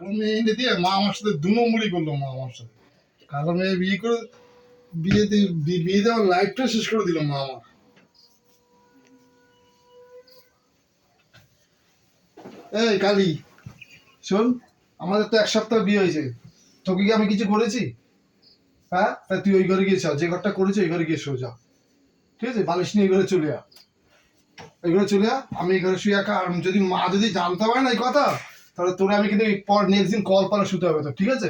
কালো মেয়ে এনে দিয়ে মা আমার সাথে দুমো মুড়ি করল মা আমার সাথে। কালো মেয়ে বিয়ে করে বিয়েতে বি- বিয়েতে আমার লাইফটা শেষ করে দিল মা আমার। এই কালি, শোন, আমাদের তো এক সপ্তাহ বিয়ে হয়েছে। তোকে কি আমি কিছু করেছি? হ্যাঁ? তা তুই ওই ঘরে গিয়ে যা ঘরটা করেছি ওই ঘরে গিয়ে যা। ঠিক আছে? বালিশ নিয়ে ঘরে চলে যা এই ঘরে চলে যা আমি এই ঘরে শুয়ে একা, আর যদি মা যদি জানতে পারে না এই কথা তাহলে তোরা আমি কিন্তু পর নেক্সট দিন কল পারে শুতে হবে তো ঠিক আছে?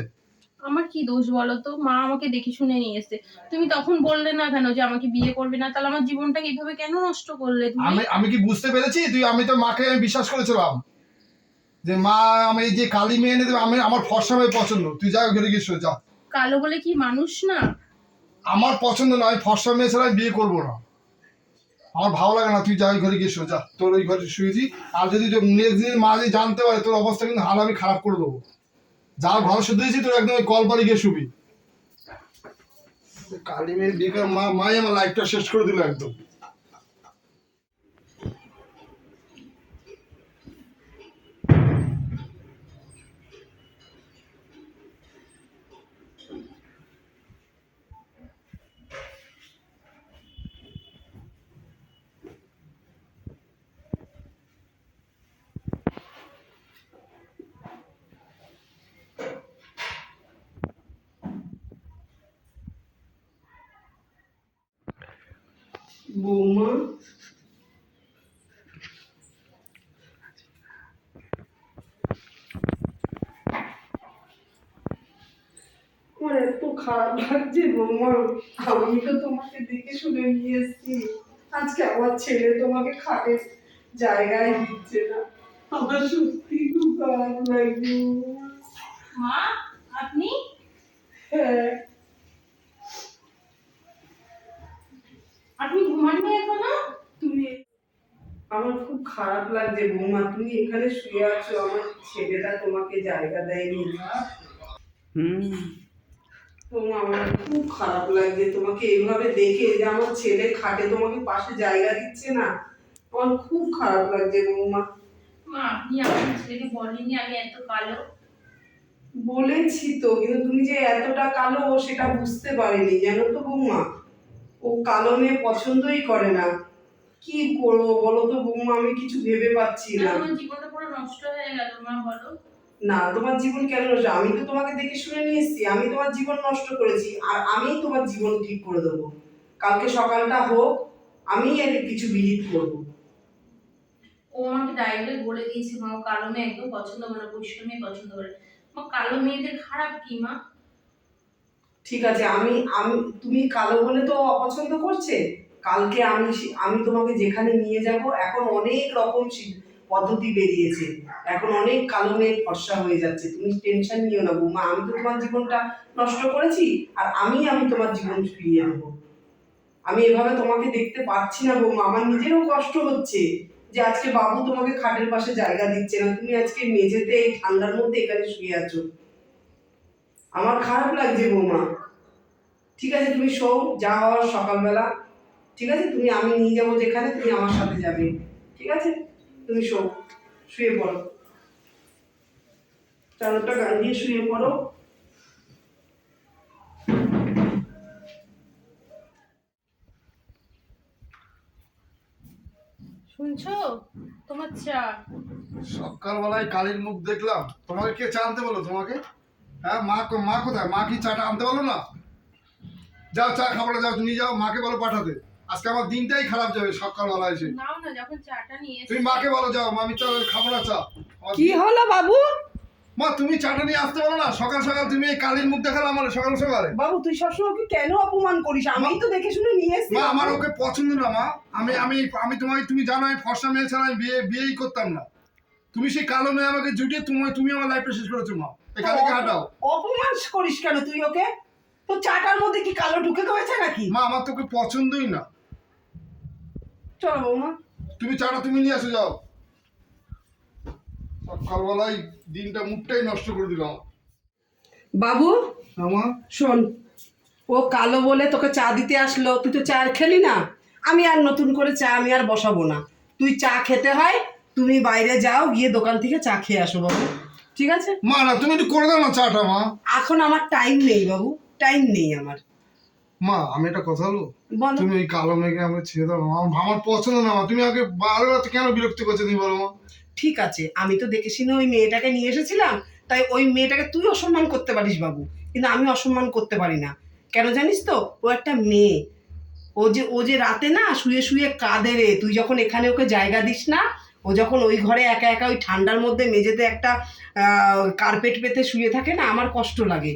আমার কি দোষ বলো তো? মা আমাকে দেখে শুনে নিয়ে এসছে। তুমি তখন বললে না কেন যে আমাকে বিয়ে করবে না? তাহলে আমার জীবনটাকে এইভাবে কেন নষ্ট করলে তুমি? আমি আমি কি বুঝতে পেরেছি? তুই আমি তো মাকে আমি বিশ্বাস করেছিলাম। যে মা আমি যে কালী মেয়ে এনে দেবে আমি আমার ফর্সা মেয়ে পছন্দ। তুই যা ঘরে গিয়ে যা। কালো বলে কি মানুষ না? আমার পছন্দ নয় ফর্সা মেয়ে ছাড়া আমি বিয়ে করব না। আমার ভালো লাগে না, তুই যা, ওই ঘরে গিয়ে শো, যা। তোর ওই ঘরে শুয়েছি আর যদি নেক্সট দিন মা যদি জানতে পারে, তোর অবস্থা কিন্তু হাল আমি খারাপ করে দেবো। যা ঘর শুধু দিয়েছি, তোর একদম ওই কল পারি গিয়ে শুবি। কালী মেয়ে মা মাই আমার লাইফটা শেষ করে দিল একদম। বৌমা। আমার এত খারাপ লাগছে বৌমা। আমি তো তোমাকে দেখে শুনে নিয়ে এসেছি আজকে আমার ছেলে তোমাকে খাটে জায়গায় দিচ্ছে না। আমার সত্যি খুব খারাপ মা আপনি? হ্যাঁ আপনি ঘুমাননি এখনও? তুমি আমার খুব খারাপ লাগছে বৌমা। তুমি এখানে শুয়ে আছো আমার ছেলেটা তোমাকে জায়গা দেয়নি। হুম। তোমার আমার খুব খারাপ লাগছে। তোমাকে এইভাবে দেখে যে আমার ছেলে খাটে তোমাকে পাশে জায়গা দিচ্ছে না। আমার খুব খারাপ লাগছে বৌমা। মা আপনি আপনার ছেলেকে বলেননি আমি এত কালো? বলেছি তো কিন্তু তুমি যে এতটা কালো সেটা বুঝতে পারিনি। জানো তো বৌমা ও কালো মেয়ে পছন্দই করে না। কি করব বলো তো বৌমা আমি কিছু ভেবে পাচ্ছি না জীবনটা পুরো নষ্ট হয়ে গেল মা বলো। না তোমার জীবন কেন নষ্ট? আমি তো তোমাকে দেখে শুনে নিয়ে এসেছি আমি তোমার জীবন নষ্ট করেছি আর আমিই তোমার জীবন ঠিক করে দেবো। কালকে সকালটা হোক আমি এর কিছু বিহিত করব। ও আমাকে ডাইরেক্ট বলে দিয়েছে মা কালো মেয়ে একদম পছন্দ করে পরিষ্কার মেয়ে পছন্দ করে মা কালো মেয়েদের খারাপ কি মা? ঠিক আছে, আমি আমি, তুমি কালো বলে তো অপছন্দ করছে? কালকে আমি আমি তোমাকে যেখানে নিয়ে যাব, এখন অনেক রকম পদ্ধতি বেরিয়েছে। এখন অনেক কালো মেয়ে ফর্সা হয়ে যাচ্ছে, তুমি টেনশন নিও না বৌমা, আমি তো তোমার জীবনটা নষ্ট করেছি, আর আমি আমি তোমার জীবন ফিরিয়ে আনব। আমি এভাবে তোমাকে দেখতে পাচ্ছি না বৌমা, আমার নিজেরও কষ্ট হচ্ছে যে আজকে বাবু তোমাকে খাটের পাশে জায়গা দিচ্ছে না, তুমি আজকে মেঝেতে এই ঠান্ডার মধ্যে এখানে শুয়ে আছো। আমার খারাপ লাগছে বৌমা। ঠিক আছে তুমি শো যা হওয়ার সকালবেলা। ঠিক আছে তুমি আমি নিয়ে যাব যেখানে তুমি আমার সাথে যাবে। ঠিক আছে তুমি শো শুয়ে পড়ো। চাদরটা গান দিয়ে শুয়ে পড়ো। শুনছো? তোমার চা। সকালবেলায় কালীর মুখ দেখলাম। তোমাকে কে চা আনতে বলো তোমাকে? হ্যাঁ মা কো- মা কোথায়? মা কি চাটা আনতে বলো না? যাও চা খাবারে যাও তুমি যাও মাকে বলো পাঠাতে। আজকে আমার দিনটাই খারাপ যাবে সকালবেলা এসে। তুমি মাকে বলো যাও মা আমি চা খাব না চা। কি হলো বাবু? মা তুমি চাটা নিয়ে আসতে বলো না? সকাল সকাল তুমি এই কালীর মুখ দেখালে আমার সকাল সকালে। বাবু তুই সবসময় ওকে কেন অপমান করিস? আমি তো দেখে শুনে নিয়ে এসেছি। মা আমার ওকে পছন্দ না মা। আমি আমি আমি তোমায় তুমি জানো আমি ফর্সা মেয়ে ছাড়া আমি বিয়ে বিয়েই করতাম না। তুমি সেই কালো মেয়ে আমাকে জুটিয়ে তুমি তুমি আমার লাইফটা শেষ করেছ মা। এখান অপমান করিস কেন তুই ওকে? তো চাটার মধ্যে কি কালো ঢুকে গেছে নাকি? মা আমার তোকে পছন্দই না। চলো বৌমা। তুমি চাটা তুমি নিয়ে আসো যাও। সকালবেলায় দিনটা মুখটাই নষ্ট করে দিলাম বাবু আমার শোন ও কালো বলে তোকে চা দিতে আসলো তুই তো চা আর খেলি না। আমি আর নতুন করে চা আমি আর বসাবো না। তুই চা খেতে হয় তুমি বাইরে যাও গিয়ে দোকান থেকে চা খেয়ে আসো বাবু। ঠিক আছে? মা না তুমি একটু করে দাও না চাটা মা। এখন আমার টাইম নেই বাবু টাইম নেই আমার। মা আমি একটা কথা বলব? বলো। তুমি ওই কালো মেঘে আমাকে ছেড়ে দাও মা। আমার আমার পছন্দ না মা। তুমি আগে বারবার কেন বিরক্তি করছ তুমি বলো মা। ঠিক আছে আমি তো দেখে শুনে ওই মেয়েটাকে নিয়ে এসেছিলাম তাই ওই মেয়েটাকে তুই অসম্মান করতে পারিস বাবু কিন্তু আমি অসম্মান করতে পারি না। কেন জানিস তো ও একটা মেয়ে। ও যে ও যে রাতে না শুয়ে শুয়ে কাঁদে রে তুই যখন এখানে ওকে জায়গা দিস না ও যখন ওই ঘরে একা একা ওই ঠান্ডার মধ্যে মেঝেতে একটা কার্পেট পেতে শুয়ে থাকে না, আমার কষ্ট লাগে।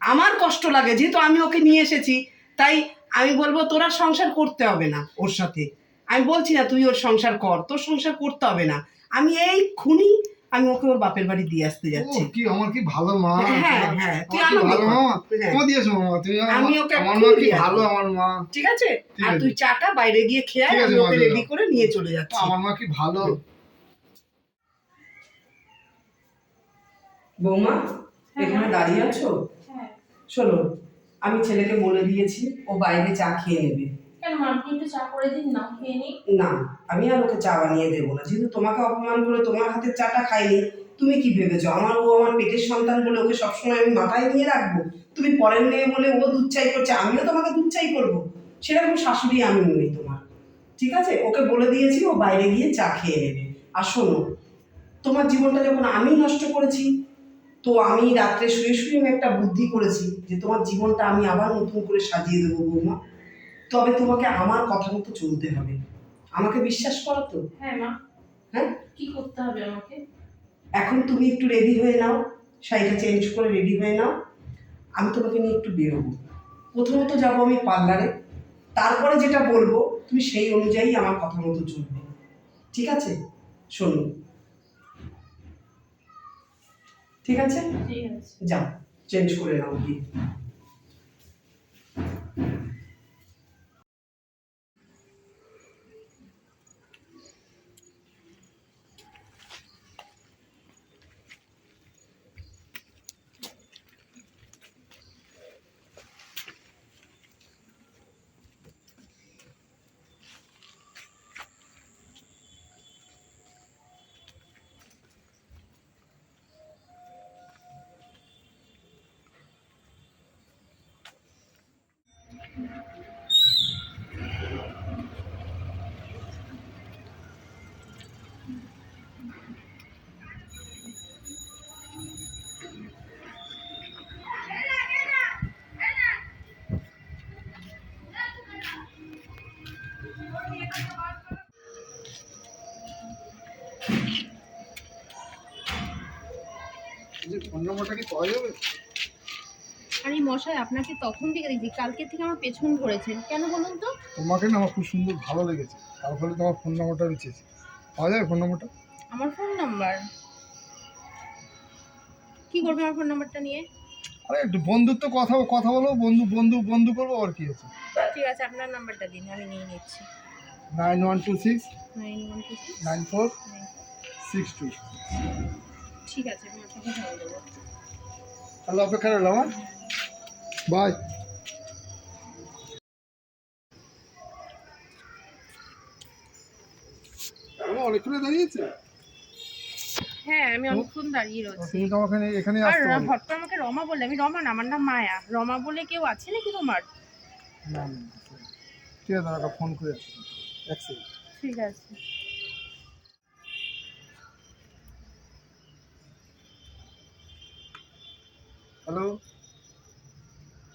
আমার কষ্ট লাগে, যেহেতু আমি ওকে নিয়ে এসেছি, তাই আমি বলব তোরা সংসার করতে হবে না ওর সাথে। আমি বলছি না তুই ওর সংসার কর, তোর সংসার করতে হবে না। আমি এই খুনি আমি ওকে ওর বাপের বাড়ি দিয়ে আসতে যাচ্ছি। কি আমার কি ভালো মা? হ্যাঁ হ্যাঁ তুই আমার কি ভালো মা? হ্যাঁ। দিয়েছ মা তুমি আমার- আমি ওকে আমার মা কি ভালো আমার মা? ঠিক আছে? আর তুই চাটা বাইরে গিয়ে খেয়ে আয়, আমি ওকে রেডি করে নিয়ে চলে যাচ্ছি। আমার মা কি ভালো? বৌমা এখানে দাঁড়িয়ে আছো? হ্যাঁ। শোনো আমি ছেলেকে বলে দিয়েছি ও বাইরে চা খেয়ে নেবে। কেন আপনি চা করে দিন, না খেয়ে নিই না, আমি আর ওকে চা বানিয়ে দেবো না। যেহেতু তোমাকে অপমান করে তোমার হাতের চাটা খাইনি, তুমি কি ভেবেছো? আমার ও আমার পেটের সন্তান বলে ওকে সবসময় আমি মাথায় নিয়ে রাখব? তুমি পরের মেয়ে বলে ও দুধ চাই করছে, আমিও তোমাকে দুধ চাই করব? সেরকম শাশুড়ি আমি নই তোমার। ঠিক আছে? ওকে বলে দিয়েছি, ও বাইরে গিয়ে চা খেয়ে নেবে। আর শোনো, তোমার জীবনটা যখন আমি নষ্ট করেছি, তো আমি রাত্রে শুয়ে শুয়ে আমি একটা বুদ্ধি করেছি যে তোমার জীবনটা আমি আবার নতুন করে সাজিয়ে দেবো বৌমা। তবে তোমাকে আমার কথা মতো চলতে হবে। আমাকে বিশ্বাস করো তো? হ্যাঁ মা। হ্যাঁ? কি করতে হবে আমাকে? এখন তুমি একটু রেডি হয়ে নাও। শাড়িটা চেঞ্জ করে রেডি হয়ে নাও। আমি তোমাকে নিয়ে একটু বেরোবো। প্রথমত যাব আমি পার্লারে তারপরে যেটা বলব তুমি সেই অনুযায়ী আমার কথা মতো চলবে। ঠিক আছে? শোনো। ঠিক আছে? ঠিক আছে। যাও চেঞ্জ করে নাও গিয়ে। ফোন নাম্বারটা কি পাওয়া যাবে? আরে মশাই আপনাকে তখন থেকে দেখছি কালকে থেকে আমার পেছন ধরেছেন। কেন বলুন তো? তোমাকে না আমার খুব সুন্দর ভালো লেগেছে। তার ফলে তোমার ফোন নাম্বারটা চেয়েছি পাওয়া যাবে ফোন নাম্বারটা আমার ফোন নাম্বার। কি করবে আমার ফোন নাম্বারটা নিয়ে? আরে একটু বন্ধুত্ব কথা কথা বলো বন্ধু বন্ধু বন্ধু করব আর কি আছে ঠিক আছে আপনার নাম্বারটা দিন আমি নিয়ে নিচ্ছি। Nine one two six nine one two six nine four six two. ঠিক আছে আমি আপনাকে ফোন দেবো তাহলে অপেক্ষা রইলাম হ্যাঁ বাই অনেকক্ষণ দাঁড়িয়েছে হ্যাঁ আমি অনেকক্ষণ দাঁড়িয়ে রয়েছি তুমি তো এখানে আর হট করে আমাকে রমা বলে আমি রমা না আমার নাম মায়া রমা বলে কেউ আছে নাকি তোমার ঠিক আছে দাদা ফোন করে এক ঠিক আছে হ্যালো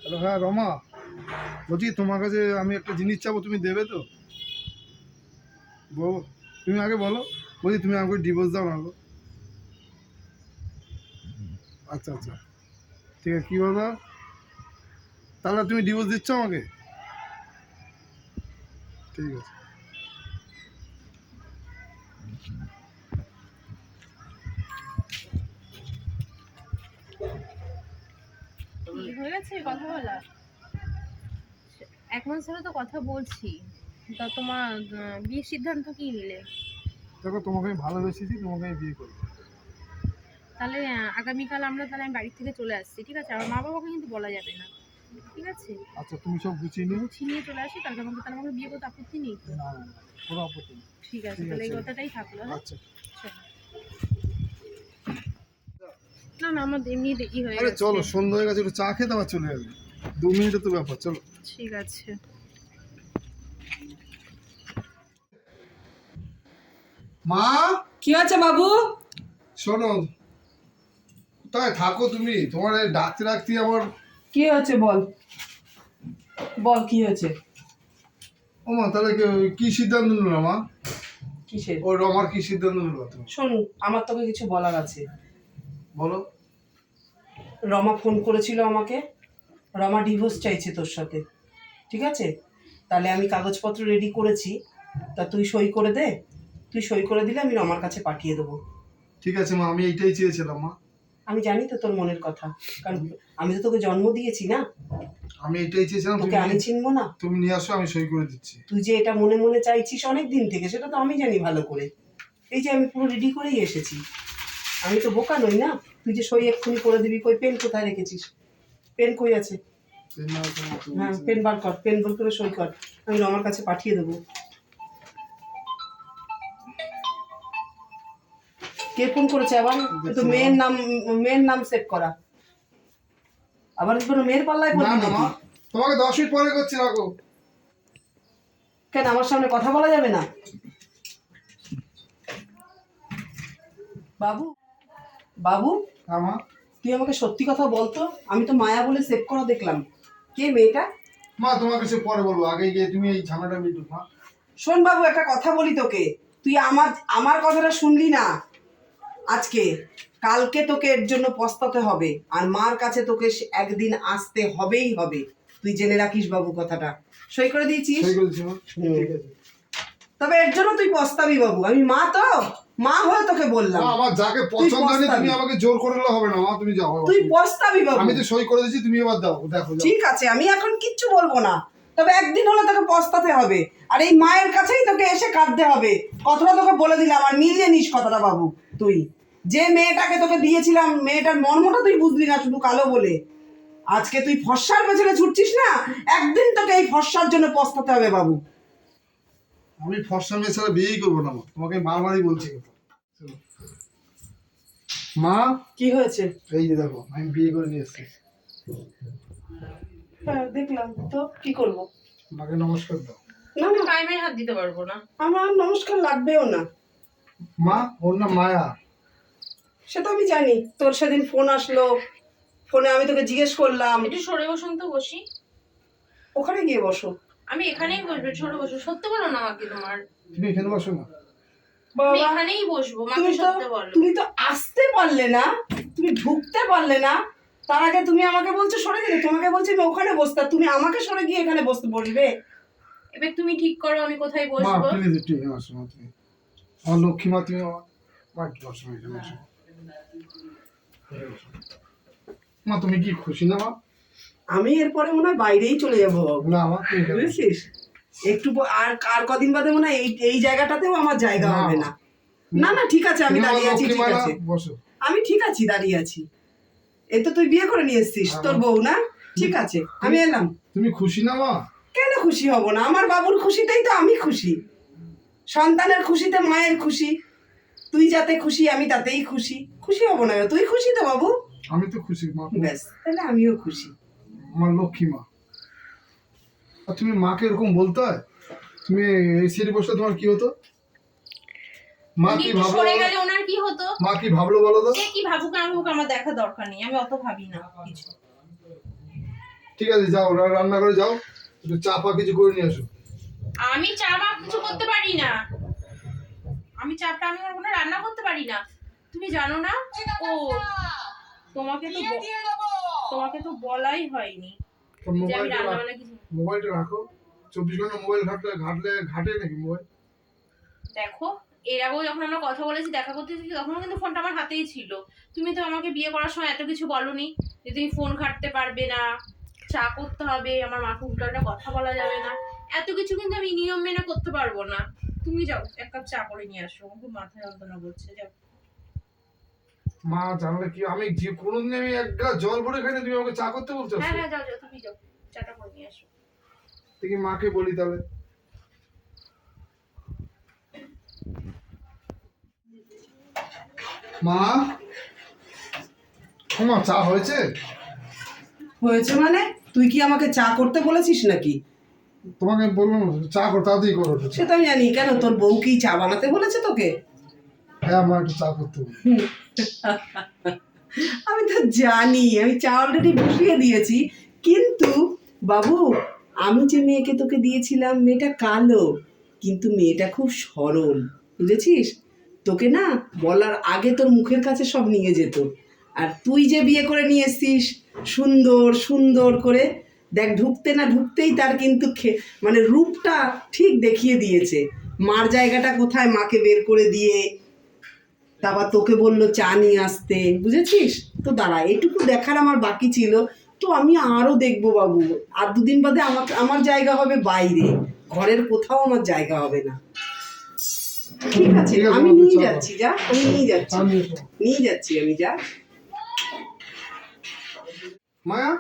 হ্যালো হ্যাঁ রমা। বলছি, তোমার কাছে আমি একটা জিনিস চাবো, তুমি দেবে তো? বউ তুমি আগে বলো। বলছি, তুমি আমাকে ডিভোর্স দাও না আচ্ছা আচ্ছা। ঠিক আছে, কী বলব? তাহলে তুমি ডিভোর্স দিচ্ছ আমাকে? ঠিক আছে। হয়ে কথা বলা। এক মাস ধরে তো কথা বলছি। তা তোমার বিয়ের সিদ্ধান্ত কি নিলে? দেখো তোমাকে আমি ভালোবেসেছি তোমাকে আমি বিয়ে করব। তাহলে আগামীকাল আমরা তাহলে আমি বাড়ি থেকে চলে আসছি ঠিক আছে? আমার মা বাবাকে কিন্তু বলা যাবে না ঠিক আছে? আচ্ছা তুমি সব গুছিয়ে নিও গুছিয়ে নিয়ে চলে আসি কালকে আমাকে তাহলে আমাকে বিয়ে করতে আপত্তি নেই। না না কোনো আপত্তি নেই। ঠিক আছে তাহলে এই কথাটাই থাকল হ্যাঁ? আচ্ছা। না না আমার এমনি দেরি হয়ে আরে গেছে। চলো সন্ধ্যা হয়ে গেছে একটু চা খেতে আবার চলে যাবে দু মিনিটের তো ব্যাপার চলো। ঠিক আছে। মা? কি আছে বাবু? শোনো কোথায় থাকো তুমি? তোমার এই ডাকতে ডাকতে আমার কি হয়েছে বল? বল কি হয়েছে? ও মা তাহলে কি- কি সিদ্ধান্ত নিলো মা? কিসের? রমার কি সিদ্ধান্ত নিলো তুমি? শোন আমার তোকে কিছু বলার আছে। বলো। রমা ফোন করেছিল আমাকে। রমা ডিভোর্স চাইছে তোর সাথে। ঠিক আছে? তাহলে আমি কাগজপত্র রেডি করেছি। তা তুই সই করে দে। তুই সই করে দিলে আমি রমার কাছে পাঠিয়ে দেবো। ঠিক আছে মা আমি এইটাই চেয়েছিলাম মা। আমি জানি তো তোর মনের কথা। কারণ আমি তো তোকে জন্ম দিয়েছি না। আমি এটাই চেয়েছিলাম তোকে আমি চিনবো না। তুমি নিয়ে আসো আমি সই করে দিচ্ছি। তুই যে এটা মনে মনে চাইছিস অনেক দিন থেকে সেটা তো আমি জানি ভালো করে। এই যে আমি পুরো রেডি করেই এসেছি। আমি তো বোকা নই না? তুই যে সই এক্ষুনি করে দিবি কই পেন কোথায় রেখেছিস? পেন কই আছে? হ্যাঁ পেন বার কর পেন বার করে সই কর। আমি রমার কাছে পাঠিয়ে দেবো। কে ফোন করেছে আবার? তো মেয়ের নাম মেয়ের নাম সেভ করা। আবার কোনো মেয়ের পাল্লায় পড়বি না তোমাকে দশ মিনিট পরে করছি রাখো। কেন আমার সামনে কথা বলা যাবে না? বাবু? বাবু হ্যাঁ মা। তুই আমাকে সত্যি কথা বলতো আমি তো মায়া বলে সেভ করা দেখলাম। কে মেয়েটা? মা তোমার কাছে পরে বলব। আগে গিয়ে তুমি এই ঝামেলাটা মিটুক মা। শোন বাবু একটা কথা বলি তোকে। তুই আমার আমার কথাটা শুনলি না? আজকে। কালকে তোকে এর জন্য পস্তাতে হবে। আর মার কাছে তোকে সে- একদিন আসতে হবেই হবে। তুই জেনে রাখিস বাবু কথাটা। সই করে দিয়েছিস? তবে এর জন্য তুই পস্তাবি বাবু। আমি মা তো। মা হয়ে তোকে বললাম। আমার যাকে পছন্দ হয়নি তুমি আমাকে জোর করে দিলে হবে না মা তুমি যাও তুই পস্তাবি বাবু। আমি তো সই করে দিচ্ছি তুমি এবার দাও দেখো ঠিক আছে আমি এখন কিচ্ছু বলব না। তবে একদিন হলে তোকে পস্তাতে হবে। আর এই মায়ের কাছেই তোকে এসে কাঁদতে হবে। কথাটা তোকে বলে দিলাম আর মিলিয়ে নিস কথাটা বাবু তুই। যে মেয়েটাকে তোকে দিয়েছিলাম মেয়েটার মর্মটা তুই বুঝলি না শুধু কালো বলে। আজকে তুই ফর্সার পেছনে ছুটছিস না একদিন তোকে এই ফর্সার জন্য পস্তাতে হবে বাবু। আমি ফর্সা মেয়ে ছাড়া বিয়েই করব না মা। তোমাকে বারবারই বলছি মা? কি হয়েছে? এই যে দেখো আমি বিয়ে করে নিয়ে এসেছি। হ্যাঁ দেখলাম। তো কি করব? মাকে নমস্কার দাও। না না। টাইমে হাত দিতে পারব না। আমার নমস্কার লাগবেও না। মা ওর নাম মায়া। সে তো আমি জানি। তোর সেদিন ফোন আসলো। ফোনে আমি তোকে জিজ্ঞেস করলাম। একটু সরে বসুন তো বসি। ওখানে গিয়ে বসো। আমি এখানেই বসবো সরে বসো সত্যি বলো না আমাকে তোমার। তুমি এখানে বসো না। বাবা এখানেই বসবো মাকে সত্যি বলো। তুমি তো আসতে পারলে না তুমি ঢুকতে পারলে না। তার আগে তুমি আমাকে বলছো সরে গেলে তোমাকে বলছি আমি ওখানে বসতে তুমি আমাকে সরে গিয়ে এখানে বসতে বলবে এবার তুমি ঠিক করো আমি কোথায় মা প্লিজ একটু এখানে আসো মা তুমি। আমার লক্ষ্মী মা তুমি মা একটু বসো এখানে বসো। মা তুমি কি খুশি না মা? আমি এরপরে মনে হয় বাইরেই চলে যাব। বুঝেছিস? একটু আর আর কদিন বাদে মনে হয় এই এই জায়গাটাতেও আমার জায়গা হবে না। না না ঠিক আছে আমি দাঁড়িয়ে আছি ঠিক আছে। আমি ঠিক আছি দাঁড়িয়ে আছি। এই তো তুই বিয়ে করে নিয়ে এসছিস তোর বউ না? ঠিক আছে আমি এলাম। তুমি খুশি না মা? কেন খুশি হব না? আমার বাবুর খুশিতেই তো আমি খুশি। সন্তানের খুশিতে মায়ের খুশি। তুই যাতে খুশি আমি তাতেই খুশি। খুশি হব না তুই খুশি তো বাবু? আমি তো খুশি মা। ব্যাস তাহলে আমিও খুশি। আমার লক্ষ্মী মা। আর তুমি মাকে এরকম বলতে হয়? তুমি এই সিটে বসলে তোমার কি হতো? মা কি ভাবলো সরে গেলে ওনার কি হতো? মা কি ভাবলো বলো তো? কি ভাবুক না ভাবুক আমার দেখা দরকার নেই আমি অত ভাবি না কিছু। ঠিক আছে যাও রান্না করে যাও। একটু চা পা কিছু করে নিয়ে আসো। আমি চা কিছু করতে পারি না। আমি চাপটা আমি কোনো রান্না করতে পারি না। তুমি জানো না? ও তোমাকে তো তোমাকে তো বলাই হয়নি। যে আমি মোবাইলটা রাখ- বান্না কিছু মোবাইলটা রাখো। চব্বিশ ঘণ্টা মোবাইল ঘাটলে ঘাটলে ঘাটে নাকি মোবাইল? দেখো এর আগেও যখন আমরা কথা বলেছি দেখা করতে এসেছি তখনও কিন্তু ফোনটা আমার হাতেই ছিল। তুমি তো আমাকে বিয়ে করার সময় এত কিছু বলনি যে তুমি ফোন ঘাটতে পারবে না। চা করতে হবে আমার মাকে উল্টাটা কথা বলা যাবে না। এত কিছু কিন্তু আমি নিয়ম মেনে করতে পারব না। তুমি যাও এক কাপ চা করে নিয়ে আসো। খুব মাথা যন্ত্রণা করছে যাও। মা জানলে কি আমি যে কোনোদিন আমি এক গ্লাস জল ভরে খাই না তুমি আমাকে চা করতে বলছো? হ্যাঁ হ্যাঁ যাও যাও তুমি যাও। চাটা করে নিয়ে আসো। দেখি মাকে বলি তাহলে। মা? সোমা চা হয়েছে? হয়েছে মানে? তুই কি আমাকে চা করতে বলেছিস নাকি? তোমাকে বললাম চা কর তাড়াতাড়ি করো একটু চা। সে তো আমি জানি কেন তোর বউ কি চা বানাতে বলেছে তোকে? হ্যাঁ আমার একটু চা করতে হবে আমি তো জানি, আমি চা অলরেডি বসিয়ে দিয়েছি। কিন্তু বাবু, আমি যে মেয়েকে তোকে দিয়েছিলাম, মেয়েটা কালো, কিন্তু মেয়েটা খুব সরল, বুঝেছিস? তোকে না বলার আগে তোর মুখের কাছে সব নিয়ে যেত। আর তুই যে বিয়ে করে নিয়ে এসছিস, সুন্দর সুন্দর করে, দেখ, ঢুকতে না ঢুকতেই তার কিন্তু মানে রূপটা ঠিক দেখিয়ে দিয়েছে। মার জায়গাটা কোথায় মাকে বের করে দিয়ে তারপর তোকে বলল চা নিয়ে আসতে বুঝেছিস? তো দাঁড়া এটুকু দেখার আমার বাকি ছিল। তো আমি আরও দেখব বাবু। আর দুদিন বাদে আমাকে আমার জায়গা হবে বাইরে। ঘরের কোথাও আমার জায়গা হবে না। ঠিক আছে আমি নিয়ে যাচ্ছি যা আমি নিয়ে যাচ্ছি। নিয়ে যাচ্ছি আমি যা। মায়া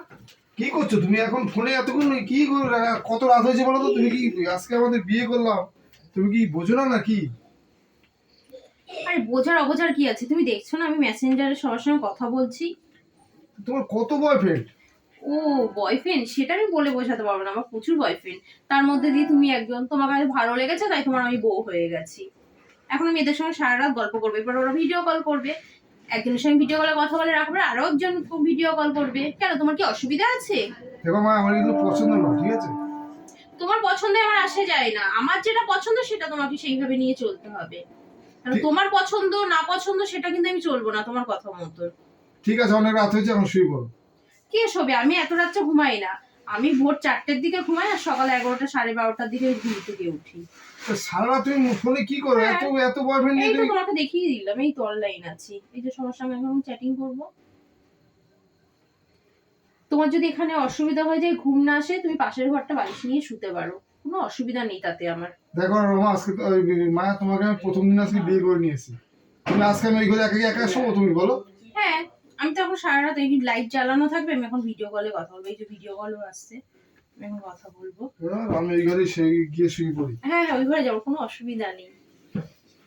কি করছ তুমি? এখন ফোনে এতক্ষণ কি করে কত রাত হয়েছে বলো তো? তুমি কি আজকে আমাদের বিয়ে করলাম? তুমি কি বোঝো না নাকি? আরে বোঝার অবোঝার কি আছে? তুমি দেখছ না আমি মেসেঞ্জারে সবার সঙ্গে কথা বলছি? তোমার কত বয়ফ্রেন্ড ও বয়ফ্রেন্ড সেটা আমি বলে বোঝাতে পারব না আমার প্রচুর বয়ফ্রেন্ড তার মধ্যে দিয়ে তুমি একজন তোমার কাছে ভালো লেগেছে তাই তোমার আমি বউ হয়ে গেছি। এখন আমি এদের সঙ্গে সারা রাত গল্প করবে। এবার ওরা ভিডিও কল করবে। একজনের সঙ্গে ভিডিও কলে কথা বলে রাখবে আরও একজন ভিডিও কল করবে। কেন তোমার কি অসুবিধা আছে? দেখো মা আমার কিন্তু পছন্দ না ঠিক আছে? তোমার পছন্দে আমার আসে যায় না। আমার যেটা পছন্দ সেটা তোমাকে সেইভাবে নিয়ে চলতে হবে। তোমার পছন্দ না পছন্দ সেটা কিন্তু আমি চলবো না তোমার কথা মতো। ঠিক আছে অনেক রাত হয়েছে এখন শুয়ে পড়ো। কে শোবে? আমি এত রাত্রে ঘুমাই না। আমি ভোর চারটের দিকে ঘুমাই আর সকাল এগারোটা সাড়ে বারোটার দিকে ঘুম থেকে উঠি। তো সারা রাত তুমি ফোনে কি করো? এত এত বয়ফ্রেন্ড নিয়ে তুমি তোমাকে দেখিয়ে দিলাম এই তো অনলাইন আছি। এই যে সবার সঙ্গে এখন চ্যাটিং করব। তোমার যদি এখানে অসুবিধা হয়ে যায় ঘুম না আসে তুমি পাশের ঘরটা বালিশ নিয়ে শুতে পারো। কোনো অসুবিধা নেই তাতে আমার। দেখো রমা আজকে মায়া তোমাকে আমি প্রথম দিন আজকে বিয়ে করে নিয়েছি। তুমি আজকে আমি ওই ঘরে একা একা শোবো তুমি বলো। হ্যাঁ আমি তো এখন সারা রাত এই লাইট জ্বালানো থাকবে আমি এখন ভিডিও কলে কথা বলব এই যে ভিডিও কলও আসছে আমি এখন কথা বলব। আমি ওই ঘরে গিয়ে শুয়ে পড়ি। হ্যাঁ হ্যাঁ ওই ঘরে যাব কোনো অসুবিধা নেই।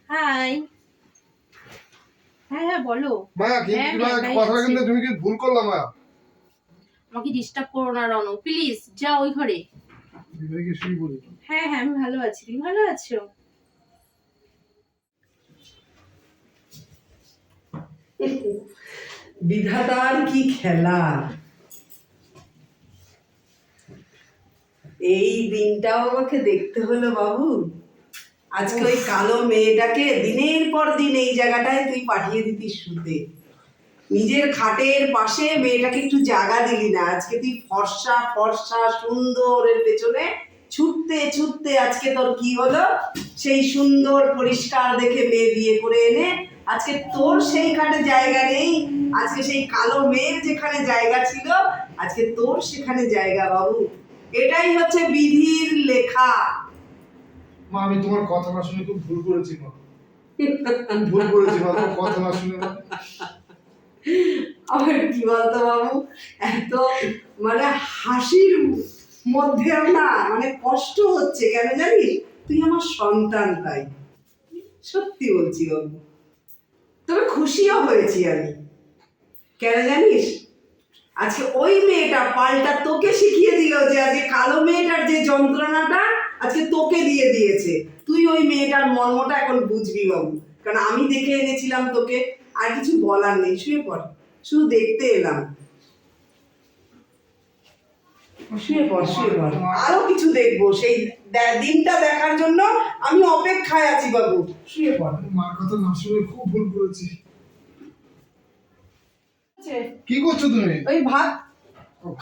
হাই হ্যাঁ হ্যাঁ বলো। মায়া কিন্তু হ্যাঁ, কথাটা কিন্তু তুমি কি ভুল করলাম মায়া আমাকে ডিস্টার্ব করো না রনু প্লিজ যা ওই ঘরে। হ্যাঁ হ্যাঁ আমি ভালো আছি। তুমি ভালো আছো? বিধাতার কি খেলা? এই দিনটাও আমাকে দেখতে হলো বাবু। আজকে ওই কালো মেয়েটাকে দিনের পর দিন এই জায়গাটায় তুই পাঠিয়ে দিতিস শুতে। নিজের খাটের পাশে মেয়েটাকে একটু জায়গা দিলি না। আজকে তুই ফর্সা ফর্সা সুন্দরের পেছনে ছুটতে ছুটতে আজকে তোর কি হলো? সেই সুন্দর, পরিষ্কার দেখে মেয়ে বিয়ে করে এনে আজকে তোর সেই খাটে জায়গা নেই। আজকে সেই কালো মেয়ের যেখানে জায়গা ছিল, আজকে তোর সেখানে জায়গা বাবু। এটাই হচ্ছে বিধির লেখা। মা, আমি তোমার কথা না শুনে খুব ভুল করেছি, মা। ভুল করেছি, মা কথা না শুনে। আমার কি বলতো বাবু? এত মানে হাসির মধ্যে না মানে কষ্ট হচ্ছে কেন জানিস? তুই আমার সন্তান তাই। সত্যি বলছি বাবু। তবে খুশিও হয়েছি আমি। কেন জানিস? আজকে ওই মেয়েটা পাল্টা তোকে শিখিয়ে দিল যে আজকে কালো মেয়েটার যে যন্ত্রণাটা আজকে তোকে দিয়ে দিয়েছে। তুই ওই মেয়েটার মর্মটা এখন বুঝবি বাবু। কারণ আমি দেখে এনেছিলাম তোকে আর কিছু বলার নেই শুয়ে পড়। শুধু দেখতে এলাম। শুয়ে পড় শুয়ে পড়। আরও কিছু দেখব। সেই দিনটা দেখার জন্য আমি অপেক্ষায় আছি বাবু। শুয়ে পড়। মার কথা না শুনে খুব ভুল করেছি। কি করছ তুমি? ওই ভাত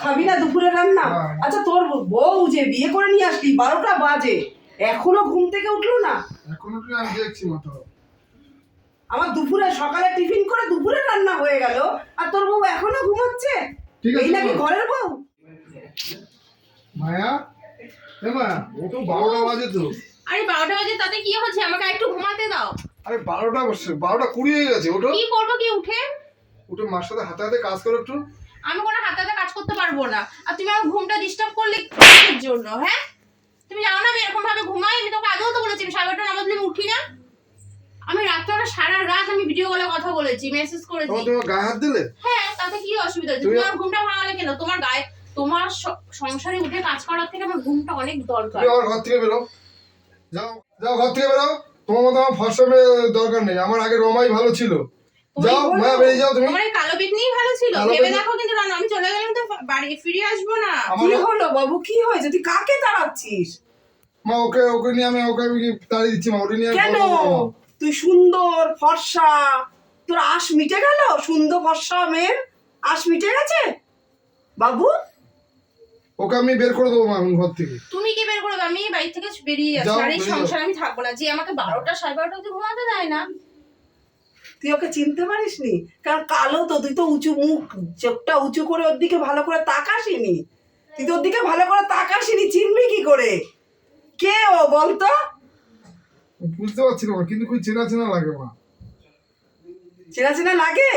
খাবি না দুপুরে রান্না। আচ্ছা তোর বউ যে বিয়ে করে নিয়ে আসলি বারোটা বাজে। এখনও ঘুম থেকে উঠল না? এখনও কি আমি দেখছি মাথা আমার দুপুরে সকালে টিফিন করে দুপুরে রান্না হয়ে গেল। আর তোর বউ এখনও ঘুমাচ্ছে? ঠিক আছে এই নাকি। ঘরের বউ? মায়া? এ মায়া ও তো বারোটা বাজে তো। আরে বারোটা বাজে তাতে কি হচ্ছে? আমাকে একটু ঘুমাতে দাও। আরে বারোটা বারোটা কুড়ি হয়ে গেছে ওটো কি করব কি উঠে? উঠে মার সাথে হাতে হাতে কাজ করো একটু। আমি কোনো হাতে হাতে কাজ করতে পারব না। আর তুমি আমার ঘুমটা ডিস্টার্ব করলে জন্য হ্যাঁ? তুমি জানো না আমি এরকম ভাবে ঘুমাই? আমি তোকে আগেও তো বলেছি আমি সাড়ে বারোটা নামাজ উঠি না। আমি রাত্রে সারা রাত আমি ভিডিও কলে কথা বলেছি মেসেজ করেছি। তোমার তোমার গায়ে হাত দিলে? হ্যাঁ তাতে কি অসুবিধা হচ্ছে? তুমি- তুমি আমার ঘুমটা ভাঙালে কেন? তোমার গায়ে তোমার সংসারে উঠে কাজ করার থেকে আমার ঘুমটা অনেক দরকার। তুমি আমার ঘর থেকে বেরো। যাও যাও ঘর থেকে বেরো। তোমার মতো আমার ফর্সা দরকার নেই। আমার আগে রমাই ভালো ছিল। যাও। মায়া বেরিয়ে যাও তুমি। তোমার কালো বিটনিই ভালো ছিল। ভেবে দেখো কিন্তু রানু আমি চলে গেলাম তো বাড়ি ফিরে আসব না। কি হলো বাবু? কি হয়েছে? তুই কাকে তাড়াচ্ছিস? মা ওকে ওকে নিয়ে আমি ওকে আমি তাড়িয়ে দিচ্ছি মা? ওটা নিয়ে কেন। তুই সুন্দর ফর্সা। তোর আশ মিটে গেল? সুন্দর ফর্সা মেয়ের আশ মিটে গেছে? বাবু? ওকে আমি বের করে দেবো ঘর থেকে। তুমি কি বের করবে আমি বাড়ি থেকে বেরিয়ে যাচ্ছি। আর এই। সংসারে আমি থাকব না। যে আমাকে বারোটা সাড়ে বারোটা অব্দি ঘুমাতে দেয় না। তুই ওকে চিনতে পারিসনি? কারণ কালো তো তুই তো উঁচু মুখ চোখটা উঁচু করে ওর দিকে ভালো করে তাকাসিনি। তুই তো ওর দিকে ভালো করে তাকাসিনি চিনবি কি করে? কে ও বলতো? বুঝতে পারছি না কিন্তু খুব চেনা চেনা লাগে মা। চেনা চেনা লাগে?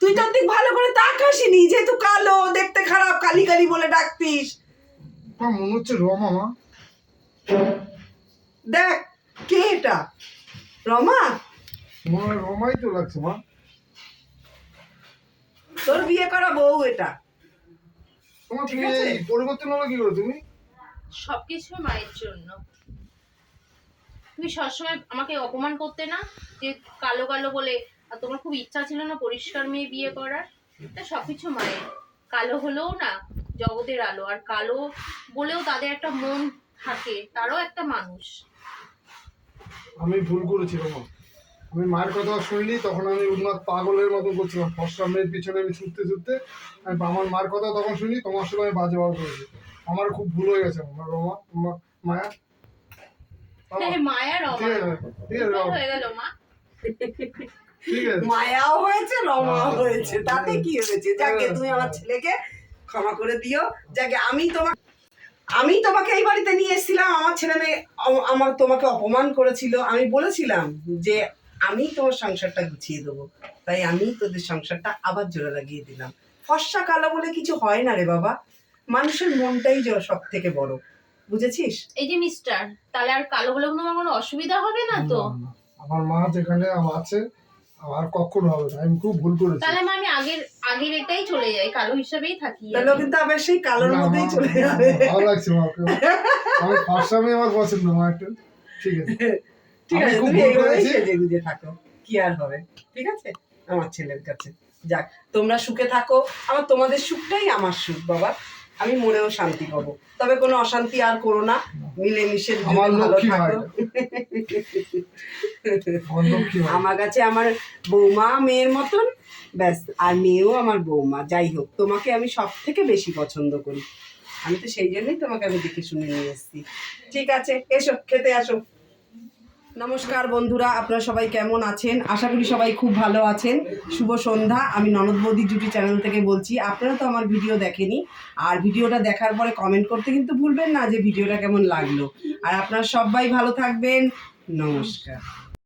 তুই দিক ভালো করে তাকাসিনি যেহেতু কালো দেখতে খারাপ কালি কালি বলে ডাকতিস। মা মনে হচ্ছে রমা মা। দেখ কে এটা? রমা? মনে রমাই তো লাগছে মা। তোর বিয়ে করা বউ এটা। তোমার ঠিক আছে। পরিবর্তন হলো কি করে তুমি? সবকিছু মায়ের জন্য। তুমি সবসময় আমাকে অপমান করতে না? যে কালো কালো বলে, আর তোমার খুব ইচ্ছা ছিল না পরিষ্কার মেয়ে বিয়ে করার? তা সবকিছু মায়ের কালো হলেও না জগতের আলো, আর কালো বলেও তাদের একটা মন থাকে, তারাও একটা মানুষ। আমি ভুল করেছি আমি মায়ের কথা শুনিনি, তখন আমি উন্মাদ পাগলের মতো করছিলাম। ফসলা মেয়ের পিছনে আমি ছুটতে ছুটতে আমি আমার মার কথা তখন শুনি তোমার সাথে আমি বাজে বার করেছি। আমার খুব ভুল হয়ে গেছে, আমার রমা মায়া। হ্যাঁ, গেল মা। মায়াও হয়েছে রমাও হ্যাঁ। হয়েছে। তাতে কি হয়েছে? যাকে হ্যাঁ। তুমি আমার ছেলেকে ক্ষমা করে দিও যাকে আমি তোমাকে আমি তোমাকে এই বাড়িতে নিয়ে এসেছিলাম আমার ছেলে মেয়ে আমার তোমাকে অপমান করেছিল। আমি বলেছিলাম যে আমি তোমার সংসারটা গুছিয়ে দেবো। তাই আমি তোদের সংসারটা আবার জোড়া লাগিয়ে দিলাম। ফর্সা কালো বলে কিছু হয় না রে বাবা। মানুষের মনটাই সব থেকে বড়। বুঝেছিস? এই যে মিস্টার তাহলে আর কালো বলে কোনো কোনো অসুবিধা হবে না তো। আমার মা যেখানে আমার আছে আর কখনো হবে না। আমি খুব ভুল করেছি। তাহলে মা আমি আগের আগের এটাই চলে যাই কালো হিসাবেই থাকি। তাহলে কিন্তু আবার সেই কালোর মধ্যেই চলে যাবে। ভালো লাগছে মা ওকে। আমি আমার পছন্দ মা একটু। ঠিক আছে। ঠিক আছে তুমি এইভাবেই সেজে গুজে থাকো। কি আর হবে? ঠিক আছে? আমার ছেলের কাছে। যাক তোমরা সুখে থাকো। আমার তোমাদের সুখটাই আমার সুখ বাবা। আমি মনেও শান্তি পাবো। তবে কোনো অশান্তি আর করো না মিলেমিশে ভালো থাকো। আমার কাছে আমার বৌমা মেয়ের মতন ব্যাস আর মেয়েও আমার বৌমা। যাই হোক তোমাকে আমি সব থেকে বেশি পছন্দ করি। আমি তো সেই জন্যই তোমাকে আমি দেখে শুনে নিয়ে এসেছি। ঠিক আছে এসো খেতে আসো। নমস্কার বন্ধুরা, আপনারা সবাই কেমন আছেন? আশা করি সবাই খুব ভালো আছেন। শুভ সন্ধ্যা, আমি ননদ বৌদি জুটি চ্যানেল থেকে বলছি, আপনারা তো আমার ভিডিও দেখেনি। আর ভিডিওটা দেখার পরে কমেন্ট করতে কিন্তু ভুলবেন না যে ভিডিওটা কেমন লাগল। আর আপনারা সবাই ভালো থাকবেন। নমস্কার।